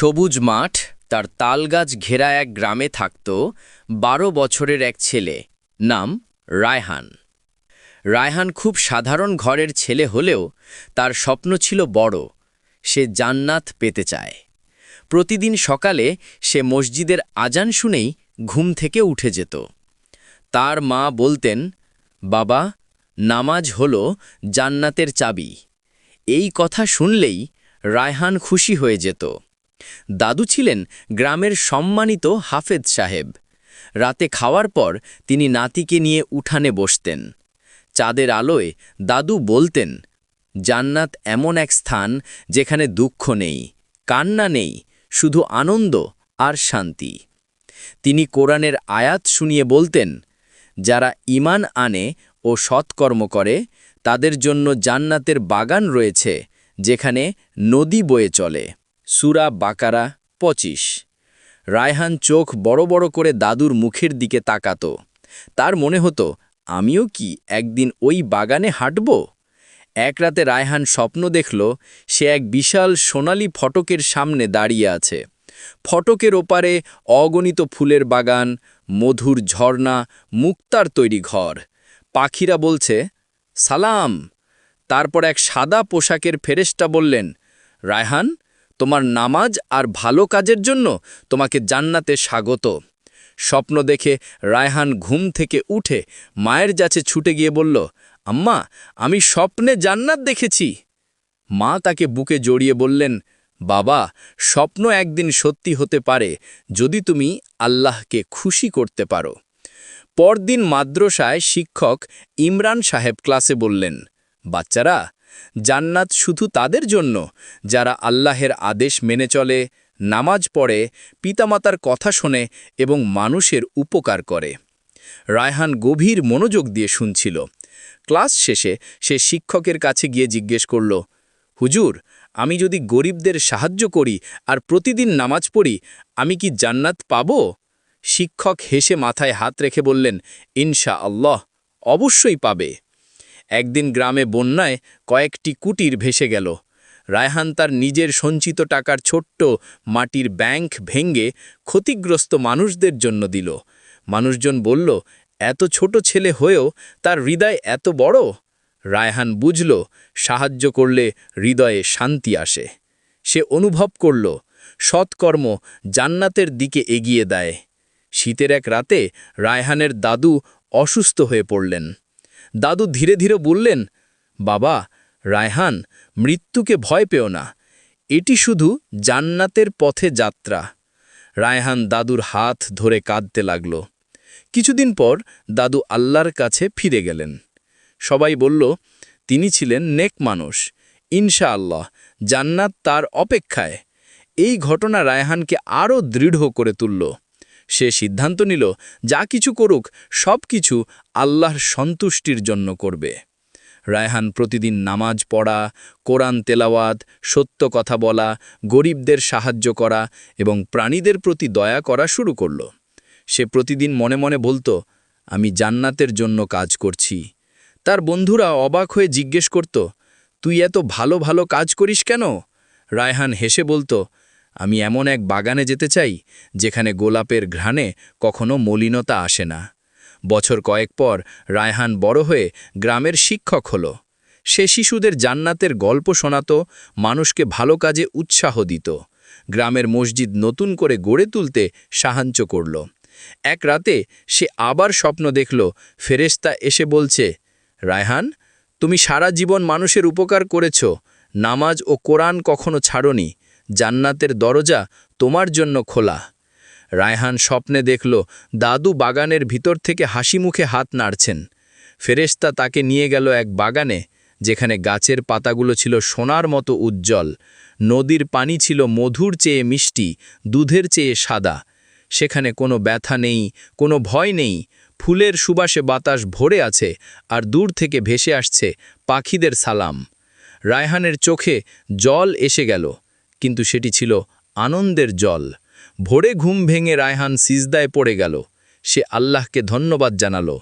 সবুজ মাঠ, তার তালগাছ ঘেরা এক গ্রামে থাকত বারো বছরের এক ছেলে, নাম রায়হান। রায়হান খুব সাধারণ ঘরের ছেলে হলেও তার স্বপ্ন ছিল বড়, সে জান্নাত পেতে চায়। প্রতিদিন সকালে সে মসজিদের আজান শুনেই ঘুম থেকে উঠে যেত। তার মা বলতেন, বাবা, নামাজ হল জান্নাতের চাবি। এই কথা শুনলেই রায়হান খুশি হয়ে যেত। দাদু ছিলেন গ্রামের সম্মানিত হাফেজ সাহেব। রাতে খাওয়ার পর তিনি নাতিকে নিয়ে উঠানে বসতেন। চাঁদের আলোয় দাদু বলতেন, জান্নাত এমন এক স্থান যেখানে দুঃখ নেই, কান্না নেই, শুধু আনন্দ আর শান্তি। তিনি কোরআনের আয়াত শুনিয়ে বলতেন, যারা ইমান আনে ও সৎকর্ম করে, তাদের জন্য জান্নাতের বাগান রয়েছে যেখানে নদী বয়ে চলে। সুরা বাকারা পঁচিশ। রায়হান চোখ বড় বড় করে দাদুর মুখের দিকে তাকাত। তার মনে হতো, আমিও কি একদিন ওই বাগানে হাঁটব? এক রাতে রায়হান স্বপ্ন দেখল, সে এক বিশাল সোনালি ফটকের সামনে দাঁড়িয়ে আছে। ফটকের ওপারে অগণিত ফুলের বাগান, মধুর ঝর্ণা, মুক্তার তৈরি ঘর। পাখিরা বলছে, সালাম। তারপর এক সাদা পোশাকের ফেরেশতা বললেন, রায়হান তোমার নামাজ আর ভালো কাজের জন্য তোমাকে জান্নাতে স্বাগত। স্বপ্ন দেখে রায়হান ঘুম থেকে উঠে মায়ের যাচে ছুটে গিয়ে বলল, আম্মা, আমি স্বপ্নে জান্নাত দেখেছি। মা তাকে বুকে জড়িয়ে বললেন, বাবা, স্বপ্ন একদিন সত্যি হতে পারে যদি তুমি আল্লাহকে খুশি করতে পারো। পরদিন মাদ্রাসায় শিক্ষক ইমরান সাহেব ক্লাসে বললেন, বাচ্চারা জান্নাত শুধু তাদের জন্য, যারা আল্লাহের আদেশ মেনে চলে, নামাজ পড়ে, পিতামাতার কথা শোনে এবং মানুষের উপকার করে। রায়হান গভীর মনোযোগ দিয়ে শুনছিল। ক্লাস শেষে সে শিক্ষকের কাছে গিয়ে জিজ্ঞেস করল, হুজুর, আমি যদি গরিবদের সাহায্য করি আর প্রতিদিন নামাজ পড়ি, আমি কি জান্নাত পাব? শিক্ষক হেসে মাথায় হাত রেখে বললেন ইনশা আল্লাহ অবশ্যই পাবে। একদিন গ্রামে বন্যায় কয়েকটি কুটির ভেসে গেল। রায়হান তার নিজের সঞ্চিত টাকার ছোট্ট মাটির ব্যাংক ভেঙ্গে ক্ষতিগ্রস্ত মানুষদের জন্য দিল। মানুষজন বলল, এত ছোট ছেলে হয়েও তার হৃদয় এত বড়? রায়হান বুঝল, সাহায্য করলে হৃদয়ে শান্তি আসে। সে অনুভব করল, সৎকর্ম জান্নাতের দিকে এগিয়ে দেয়। শীতের এক রাতে রায়হানের দাদু অসুস্থ হয়ে পড়লেন। দাদু ধীরে ধীরে বললেন, বাবা, রায়হান, মৃত্যুকে ভয় পেও না। এটি শুধু জান্নাতের পথে যাত্রা। রায়হান দাদুর হাত ধরে কাঁদতে লাগল। কিছুদিন পর দাদু আল্লাহর কাছে ফিরে গেলেন। সবাই বলল, তিনি ছিলেন নেক মানুষ। ইনশা আল্লাহ জান্নাত তার অপেক্ষায়। এই ঘটনা রায়হানকে আরও দৃঢ় করে তুলল। সে সিদ্ধান্ত নিল, যা কিছু করুক, সব কিছু আল্লাহর সন্তুষ্টির জন্য করবে। রায়হান প্রতিদিন নামাজ পড়া, কোরআন তেলাওয়াত, সত্য কথা বলা, গরিবদের সাহায্য করা এবং প্রাণীদের প্রতি দয়া করা শুরু করল। সে প্রতিদিন মনে মনে বলতো, আমি জান্নাতের জন্য কাজ করছি। তার বন্ধুরা অবাক হয়ে জিজ্ঞেস করত, তুই এত ভালো ভালো কাজ করিস কেন? রায়হান হেসে বলতো আমি এমন এক বাগানে যেতে চাই, যেখানে গোলাপের ঘ্রাণে কখনো মলিনতা আসে না। বছর কয়েক পর রায়হান বড় হয়ে গ্রামের শিক্ষক হল। সে শিশুদের জান্নাতের গল্প শোনাত, মানুষকে ভালো কাজে উৎসাহ দিত। গ্রামের মসজিদ নতুন করে গড়ে তুলতে সাহায্য করল। এক রাতে সে আবার স্বপ্ন দেখল ফেরেস্তা এসে বলছে, রায়হান, তুমি সারা জীবন মানুষের উপকার করেছ, নামাজ ও কোরআন কখনো ছাড়নি। জান্নাতের দরজা তোমার জন্য খোলা। রায়হান স্বপ্নে দেখল, দাদু বাগানের ভিতর থেকে হাসি মুখে হাত নাড়ছেন। ফেরেস্তা তাকে নিয়ে গেল এক বাগানে, যেখানে গাছের পাতাগুলো ছিল সোনার মতো উজ্জ্বল। নদীর পানি ছিল মধুর চেয়ে মিষ্টি, দুধের চেয়ে সাদা। সেখানে কোনো ব্যথা নেই, কোনো ভয় নেই। ফুলের সুবাসে বাতাস ভরে আছে আর দূর থেকে ভেসে আসছে পাখিদের সালাম। রায়হানের চোখে জল এসে গেল। কিন্তু সেটি ছিল আনন্দের জল। ভোরে ঘুম ভেঙে রায়হান সিজদায় পড়ে গেল। সে আল্লাহকে ধন্যবাদ জানালো।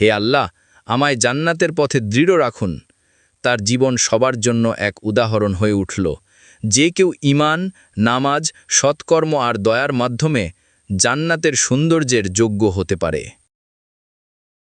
হে আল্লাহ, আমায় জান্নাতের পথে দৃঢ় রাখুন। তার জীবন সবার জন্য এক উদাহরণ হয়ে উঠল। যে কেউ ইমান নামাজ, সৎকর্ম আর দয়ার মাধ্যমে জান্নাতের সৌন্দর্যের যোগ্য হতে পারে।